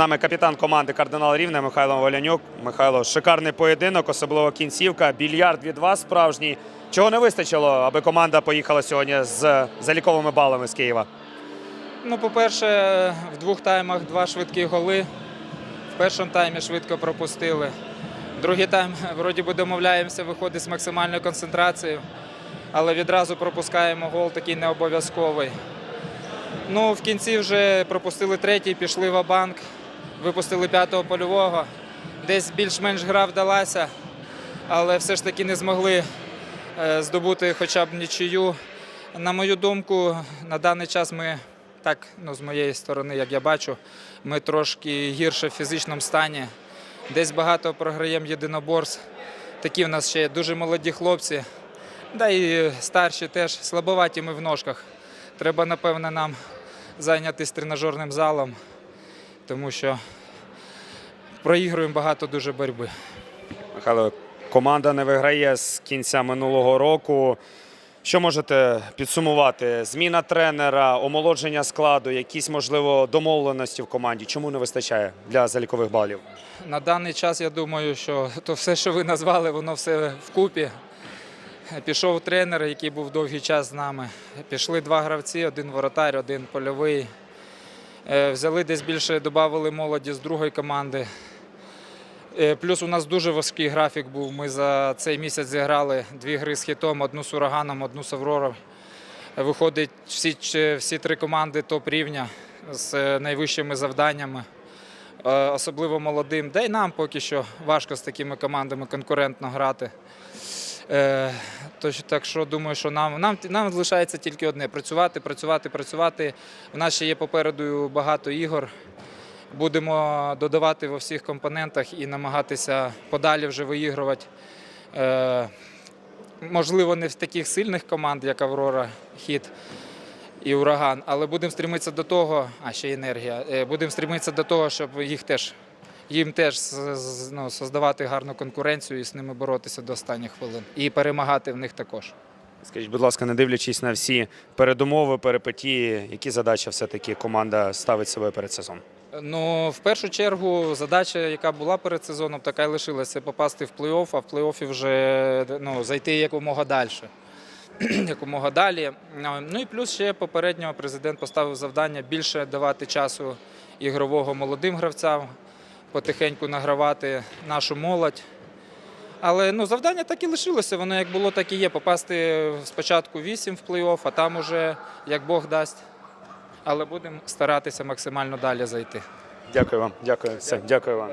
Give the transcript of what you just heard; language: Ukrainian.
нами капітан команди Кардинал Рівне Михайло Волянюк. Михайло, шикарний поєдинок, особливо кінцівка. Більярд від вас справжній. Чого не вистачило, аби команда поїхала сьогодні з заліковими балами з Києва? Ну, по-перше, в двох таймах два швидкі голи. В першому таймі швидко пропустили. Другий тайм, вроді би, домовляємося, виходить з максимальною концентрацією, але відразу пропускаємо гол такий не обов'язковий. Ну, в кінці вже пропустили третій, пішли в банк випустили п'ятого польового. Десь більш-менш гра вдалася, але все ж таки не змогли е, здобути хоча б нічию. На мою думку, на даний час ми так, ну, з моєї сторони, як я бачу, ми трошки гірше в фізичному стані. Десь багато програємо єдиноборств. Такі в нас ще дуже молоді хлопці, да і старші теж слабоваті ми в ножках. Треба, напевне, нам зайнятися тренажерним залом, тому що проігруємо багато дуже боротьби. Михайло, команда не виграє з кінця минулого року. Що можете підсумувати? Зміна тренера, омолодження складу, якісь можливо домовленості в команді. Чому не вистачає для залікових балів? На даний час я думаю, що то все, що ви назвали, воно все вкупі. Пішов тренер, який був довгий час з нами. Пішли два гравці, один воротар, один польовий. Е, Взяли десь більше, додали молоді з другої команди. Е, Плюс у нас дуже важкий графік був. Ми за цей місяць зіграли дві гри з хітом, одну з ураганом, одну з Авророю. Виходить, всі, всі три команди топ рівня з е, найвищими завданнями. Особливо молодим. Да й нам поки що важко з такими командами конкурентно грати. Е, тож, так що думаю, що нам, нам, нам залишається тільки одне працювати, працювати, працювати. У нас ще є попереду багато ігор. Будемо додавати во всіх компонентах і намагатися подалі вже виігрувати. Е, можливо, не в таких сильних команд, як Аврора, Хіт і Ураган, але будемо стремитися до того, а ще енергія. е, Будемо стремитися до того, щоб їх теж їм теж ну, создавати гарну конкуренцію і з ними боротися до останніх хвилин. І перемагати в них також. Скажіть, будь ласка, не дивлячись на всі передумови, перипетії, які задачі все-таки команда ставить себе перед сезоном? Ну, в першу чергу, задача, яка була перед сезоном, така й лишилася попасти в плей-офф, а в плей-оффі вже ну, зайти якомога далі. якомога далі. Ну і плюс ще попередньо президент поставив завдання більше давати часу ігрового молодим гравцям, потихеньку награвати нашу молодь. Але ну, завдання так і лишилося, воно як було, так і є. Попасти спочатку 8 в плей-офф, а там уже як Бог дасть. Але будемо старатися максимально далі зайти. Дякую вам. Дякую. Все, дякую вам.